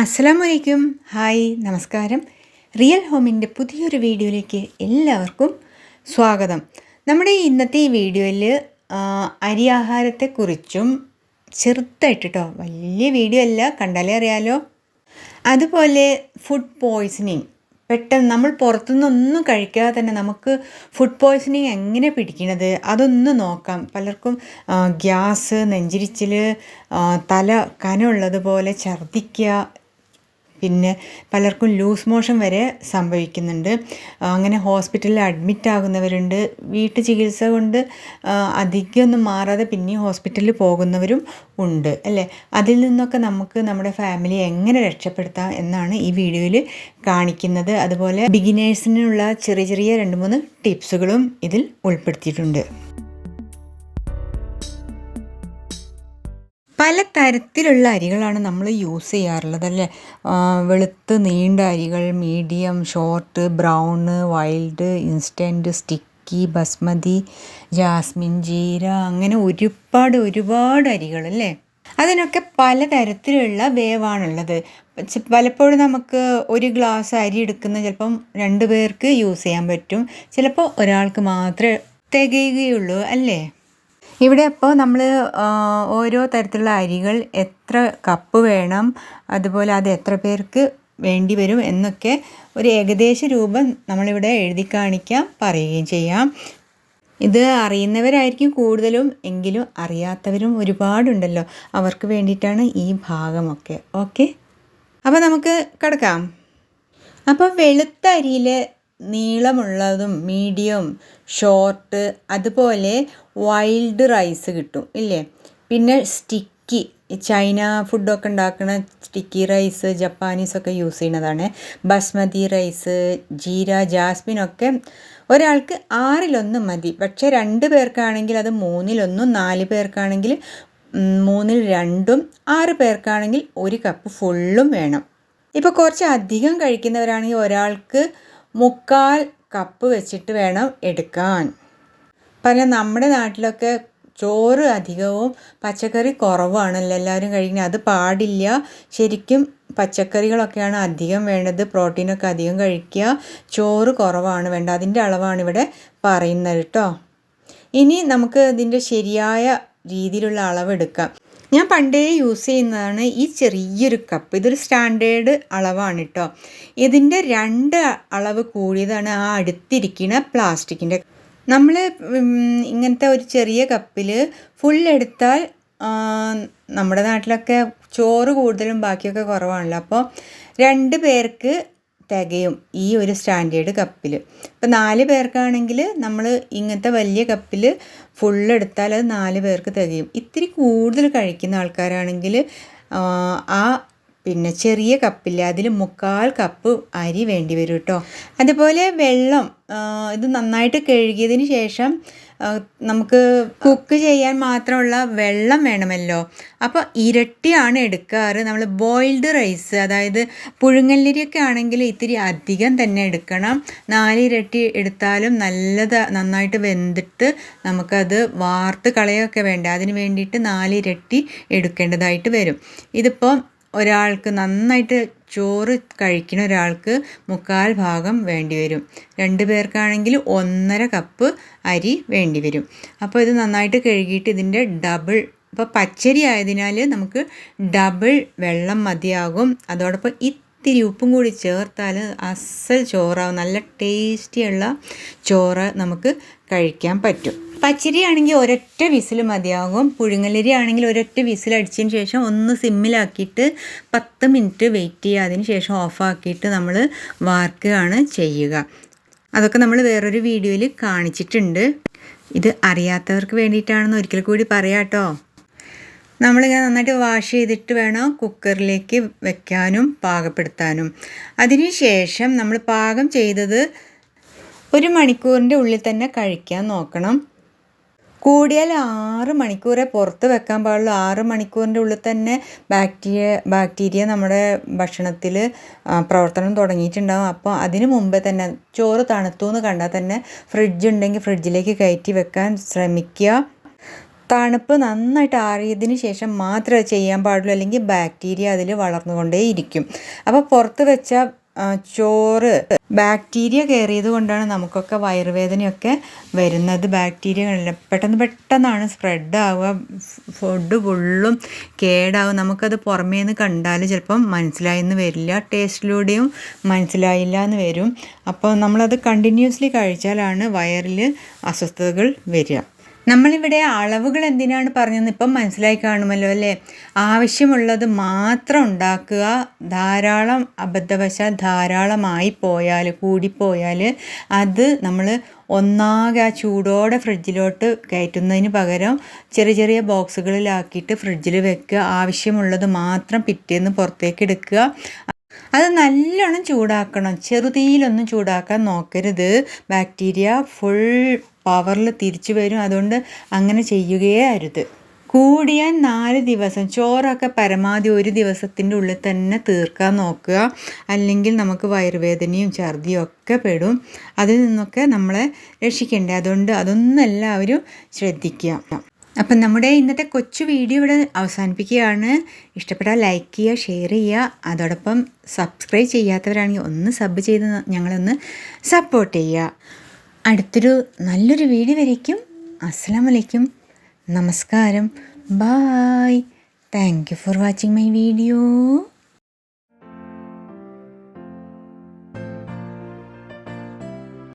അസ്സലാമു അലൈക്കും ഹായ് നമസ്കാരം. റിയൽ ഹോമിന്റെ പുതിയൊരു വീഡിയോയിലേക്ക് എല്ലാവർക്കും സ്വാഗതം. നമ്മുടെ ഇന്നത്തെ ഈ വീഡിയോയിൽ അരി ആഹാരത്തെക്കുറിച്ചും ചെറുതായിട്ട് വലിയ വീഡിയോ അല്ല കണ്ടാലേ അറിയാലോ. അതുപോലെ ഫുഡ് പോയ്സണിങ് പെട്ടെന്ന് നമ്മൾ പുറത്തുനിന്നൊന്നും കഴിക്കാതെ തന്നെ നമുക്ക് ഫുഡ് പോയ്സണിങ് എങ്ങനെ പിടിക്കണത് അതൊന്ന് നോക്കാം. പലർക്കും ഗ്യാസ് നെഞ്ചിരിച്ചിൽ തല കനമുള്ളതുപോലെ ഛർദ്ദിക്കുക പിന്നെ പലർക്കും ലൂസ് മോഷൻ വരെ സംഭവിക്കുന്നുണ്ട്. അങ്ങനെ ഹോസ്പിറ്റലിൽ അഡ്മിറ്റ് ആകുന്നവരുണ്ട്. വീട്ടു ചികിത്സ കൊണ്ട് അധികമൊന്നും മാറാതെ പിന്നെയും ഹോസ്പിറ്റലിൽ പോകുന്നവരും ഉണ്ട് അല്ലേ? അതിൽ നിന്നൊക്കെ നമുക്ക് നമ്മുടെ ഫാമിലി എങ്ങനെ രക്ഷപ്പെടുത്താം എന്നാണ് ഈ വീഡിയോയിൽ കാണിക്കുന്നത്. അതുപോലെ ബിഗിനേഴ്സിനുള്ള ചെറിയ ചെറിയ രണ്ട് മൂന്ന് ടിപ്സുകളും ഇതിൽ ഉൾപ്പെടുത്തിയിട്ടുണ്ട്. പല തരത്തിലുള്ള അരികളാണ് നമ്മൾ യൂസ് ചെയ്യാറുള്ളത് അല്ലേ? വെളുത്ത് നീണ്ട അരികൾ medium short brown wild instant sticky basmati jasmine jeera അങ്ങനെ ഒരുപാട് ഒരുപാട് അരികൾ അല്ലേ? അതിനൊക്കെ പലതരത്തിലുള്ള വേവാണുള്ളത്. പലപ്പോഴും നമുക്ക് ഒരു ഗ്ലാസ് അരി എടുക്കുന്ന ചിലപ്പം രണ്ട് പേർക്ക് യൂസ് ചെയ്യാൻ പറ്റും. ചിലപ്പോൾ ഒരാൾക്ക് മാത്രമേ തികയുകയുള്ളൂ അല്ലേ? ഇവിടെ അപ്പോൾ നമ്മൾ ഓരോ തരത്തിലുള്ള അരികൾ എത്ര കപ്പ് വേണം അതുപോലെ അത് എത്ര പേർക്ക് വേണ്ടി വരും എന്നൊക്കെ ഒരു ഏകദേശ രൂപം നമ്മളിവിടെ എഴുതി കാണിക്കാൻ പറയുകയും ചെയ്യാം. ഇത് അറിയുന്നവരായിരിക്കും കൂടുതലും എങ്കിലും അറിയാത്തവരും ഒരുപാടുണ്ടല്ലോ. അവർക്ക് വേണ്ടിയിട്ടാണ് ഈ ഭാഗമൊക്കെ. ഓക്കെ? അപ്പോൾ നമുക്ക് കിടക്കാം. അപ്പോൾ വെളുത്ത അരിയിൽ നീളമുള്ളതും മീഡിയം ഷോർട്ട് അതുപോലെ വൈൽഡ് റൈസ് കിട്ടും ഇല്ലേ? പിന്നെ സ്റ്റിക്കി ചൈന ഫുഡൊക്കെ ഉണ്ടാക്കുന്ന സ്റ്റിക്കി റൈസ് ജപ്പാനീസൊക്കെ യൂസ് ചെയ്യുന്നതാണ്. ബസ്മതി റൈസ് ജീര ജാസ്മിനൊക്കെ ഒരാൾക്ക് ആറിലൊന്ന് മതി. പക്ഷേ രണ്ട് പേർക്കാണെങ്കിൽ അത് മൂന്നിലൊന്നും നാല് പേർക്കാണെങ്കിൽ മൂന്നിൽ രണ്ടും ആറ് പേർക്കാണെങ്കിൽ ഒരു കപ്പ് ഫുള്ളും വേണം. ഇപ്പോൾ കുറച്ച് അധികം കഴിക്കുന്നവരാണെങ്കിൽ ഒരാൾക്ക് മുക്കാൽ കപ്പ് വെച്ചിട്ട് വേണം എടുക്കാൻ. പല നമ്മുടെ നാട്ടിലൊക്കെ ചോറ് അധികവും പച്ചക്കറി കുറവാണല്ലോ എല്ലാവരും കഴിക്കുന്നത്. അത് പാടില്ല. ശരിക്കും പച്ചക്കറികളൊക്കെയാണ് അധികം വേണ്ടത്. പ്രോട്ടീനൊക്കെ അധികം കഴിക്കുക. ചോറ് കുറവാണ് വേണ്ട അതിന്റെ അളവാണ് ഇവിടെ പറയുന്നത് കേട്ടോ. ഇനി നമുക്ക് ഇതിന്റെ ശരിയായ രീതിയിലുള്ള അളവെടുക്കാം. ഞാൻ പണ്ടേ യൂസ് ചെയ്യുന്നതാണ് ഈ ചെറിയൊരു കപ്പ് ഇതൊരു സ്റ്റാൻഡേർഡ് അളവാണ് കേട്ടോ ഇതിന്റെ രണ്ട് അളവ് കൂടിയതാണ് ആ അടുത്തിരിക്കുന്ന പ്ലാസ്റ്റിക്കിന്റെ നമ്മൾ ഇങ്ങനത്തെ ഒരു ചെറിയ കപ്പിൽ ഫുൾ എടുത്താൽ നമ്മുടെ നാട്ടിലൊക്കെ ചോറ് കൂടുതലും ബാക്കിയൊക്കെ കുറവാണല്ലോ. അപ്പോൾ രണ്ട് പേർക്ക് തികയും ഈ ഒരു സ്റ്റാൻഡേർഡ് കപ്പിൽ. ഇപ്പം നാല് പേർക്കാണെങ്കിൽ നമ്മൾ ഇങ്ങനത്തെ വലിയ കപ്പിൽ ഫുൾ എടുത്താൽ അത് നാല് പേർക്ക് തികയും. ഇത്തിരി കൂടുതൽ കഴിക്കുന്ന ആൾക്കാരാണെങ്കിൽ ആ പിന്നെ ചെറിയ കപ്പില്ല അതിൽ മുക്കാൽ കപ്പ് അരി വേണ്ടി വരും കേട്ടോ. അതുപോലെ വെള്ളം ഇത് നന്നായിട്ട് കഴുകിയതിന് ശേഷം നമുക്ക് കുക്ക് ചെയ്യാൻ മാത്രമുള്ള വെള്ളം വേണമല്ലോ. അപ്പോൾ ഇരട്ടിയാണ് എടുക്കാറ്. നമ്മൾ ബോയിൽഡ് റൈസ് അതായത് പുഴുങ്ങല്ലരിയൊക്കെ ആണെങ്കിൽ ഇത്തിരി അധികം തന്നെ എടുക്കണം. നാലിരട്ടി എടുത്താലും നല്ലത് നന്നായിട്ട് വെന്തിട്ട് നമുക്കത് വാർത്ത് കളയൊക്കെ വേണ്ട. അതിന് വേണ്ടിയിട്ട് നാലിരട്ടി എടുക്കേണ്ടതായിട്ട് വരും. ഇതിപ്പോൾ ഒരാൾക്ക് നന്നായിട്ട് ചോറ് കഴിക്കുന്ന ഒരാൾക്ക് മുക്കാൽ ഭാഗം വേണ്ടി വരും രണ്ട് പേർക്കാണെങ്കിൽ ഒന്നര കപ്പ് അരി വേണ്ടി വരും അപ്പോൾ ഇത് നന്നായിട്ട് കഴുകിയിട്ട് ഇതിന്റെ ഡബിൾ ഇപ്പോൾ പച്ചരി ആയതിനാൽ നമുക്ക് ഡബിൾ വെള്ളം മതിയാകും. അതോടൊപ്പം ഇത്തിരി ഉപ്പും കൂടി ചേർത്താൽ അസൽ ചോറാവും. നല്ല ടേസ്റ്റിയുള്ള ചോറ് നമുക്ക് കഴിക്കാൻ പറ്റും. പച്ചരി ആണെങ്കിൽ ഒരൊറ്റ വിസിൽ മതിയാകും. പുഴുങ്ങലരി ആണെങ്കിൽ ഒരൊറ്റ വിസിൽ അടിച്ചതിന് ശേഷം ഒന്ന് സിമ്മിലാക്കിയിട്ട് പത്ത് മിനിറ്റ് വെയിറ്റ് ചെയ്യുക. അതിന് ശേഷം ഓഫാക്കിയിട്ട് നമ്മൾ വാർക്കുകയാണ് ചെയ്യുക. അതൊക്കെ നമ്മൾ വേറൊരു വീഡിയോയിൽ കാണിച്ചിട്ടുണ്ട്. ഇത് അറിയാത്തവർക്ക് വേണ്ടിയിട്ടാണെന്ന് ഒരിക്കൽ കൂടി പറയാം കേട്ടോ നമ്മളിങ്ങനെ നന്നായിട്ട് വാഷ് ചെയ്തിട്ട് വേണം കുക്കറിലേക്ക് വെക്കാനും പാകപ്പെടുത്താനും. അതിനുശേഷം നമ്മൾ പാകം ചെയ്തത് ഒരു മണിക്കൂറിന്റെ ഉള്ളിൽ തന്നെ കഴിക്കാൻ നോക്കണം. കൂടിയാൽ ആറ് മണിക്കൂറെ പുറത്ത് വെക്കാൻ പാടുള്ളൂ. ആറ് മണിക്കൂറിന്റെ ഉള്ളിൽ തന്നെ ബാക്ടീരിയ ബാക്ടീരിയ നമ്മുടെ ഭക്ഷണത്തിൽ പ്രവർത്തനം തുടങ്ങിയിട്ടുണ്ടാകും അപ്പോൾ അതിന് മുമ്പേ തന്നെ ചോറ് തണുത്തു എന്ന് കണ്ടാൽ തന്നെ ഫ്രിഡ്ജ് ഉണ്ടെങ്കിൽ ഫ്രിഡ്ജിലേക്ക് കയറ്റി വെക്കാൻ ശ്രമിക്കുക. തണുപ്പ് നന്നായിട്ട് ആറിയതിന് ശേഷം മാത്രമേ ചെയ്യാൻ പാടുള്ളൂ. അല്ലെങ്കിൽ ബാക്ടീരിയ അതിൽ വളർന്നുകൊണ്ടേയിരിക്കും. അപ്പോൾ പുറത്ത് വെച്ച ചോറ് ബാക്ടീരിയ കയറിയത് കൊണ്ടാണ് നമുക്കൊക്കെ വയറുവേദനയൊക്കെ വരുന്നത്. ബാക്ടീരിയ പെട്ടെന്ന് പെട്ടെന്നാണ് സ്പ്രെഡ് ആവുക. ഫുഡ് ഫുള്ളും കേടാവും നമുക്കത് പുറമേ നിന്ന് കണ്ടാൽ ചിലപ്പം മനസ്സിലായെന്ന് വരില്ല. ടേസ്റ്റിലൂടെയും മനസ്സിലായില്ല എന്ന് വരും. അപ്പോൾ നമ്മളത് കണ്ടിന്യൂസ്ലി കഴിച്ചാലാണ് വയറിൽ അസ്വസ്ഥതകൾ വരിക. നമ്മളിവിടെ അളവുകൾ എന്തിനാണ് പറഞ്ഞതെന്ന് ഇപ്പം മനസ്സിലായി കാണുമല്ലോ അല്ലേ? ആവശ്യമുള്ളത് മാത്രം ഉണ്ടാക്കുക ധാരാളം അബദ്ധവശാൽ ധാരാളമായി പോയാൽ കൂടിപ്പോയാൽ അത് നമ്മൾ ഒന്നാകെ ആ ചൂടോടെ ഫ്രിഡ്ജിലോട്ട് കയറ്റുന്നതിന് പകരം ചെറിയ ചെറിയ ബോക്സുകളിലാക്കിയിട്ട് ഫ്രിഡ്ജിൽ വെക്കുക. ആവശ്യമുള്ളത് മാത്രം പിറ്റേന്ന് പുറത്തേക്ക് എടുക്കുക. അത് നല്ലോണം ചൂടാക്കണം. ചെറുതീയിലൊന്നും ചൂടാക്കാൻ നോക്കരുത്. ബാക്ടീരിയ ഫുൾ പവറിൽ തിരിച്ചു വരും. അതുകൊണ്ട് അങ്ങനെ ചെയ്യുകയേ അരുത് കൂടിയാൽ നാല് ദിവസം. ചോറൊക്കെ പരമാവധി ഒരു ദിവസത്തിന്റെ ഉള്ളിൽ തന്നെ തീർക്കാൻ നോക്കുക. അല്ലെങ്കിൽ നമുക്ക് വയറുവേദനയും ഛർദിയും ഒക്കെ പെടും. അതിൽ നിന്നൊക്കെ നമ്മളെ രക്ഷിക്കണ്ടേ. അതുകൊണ്ട് അതൊന്നും എല്ലാവരും ശ്രദ്ധിക്കുക. അപ്പം നമ്മുടെ ഇന്നത്തെ കൊച്ചു വീഡിയോ ഇവിടെ അവസാനിപ്പിക്കുകയാണ്. ഇഷ്ടപ്പെട്ടാൽ ലൈക്ക് ചെയ്യുക ഷെയർ ചെയ്യുക. അതോടൊപ്പം സബ്സ്ക്രൈബ് ചെയ്യാത്തവരാണെങ്കിൽ ഒന്ന് സബ് ചെയ്ത് ഞങ്ങളൊന്ന് സപ്പോർട്ട് ചെയ്യുക. അടുത്തൊരു നല്ലൊരു വീഡിയോ വരയ്ക്കും. അസ്സാം നമസ്കാരം. Bye thank you for watching my video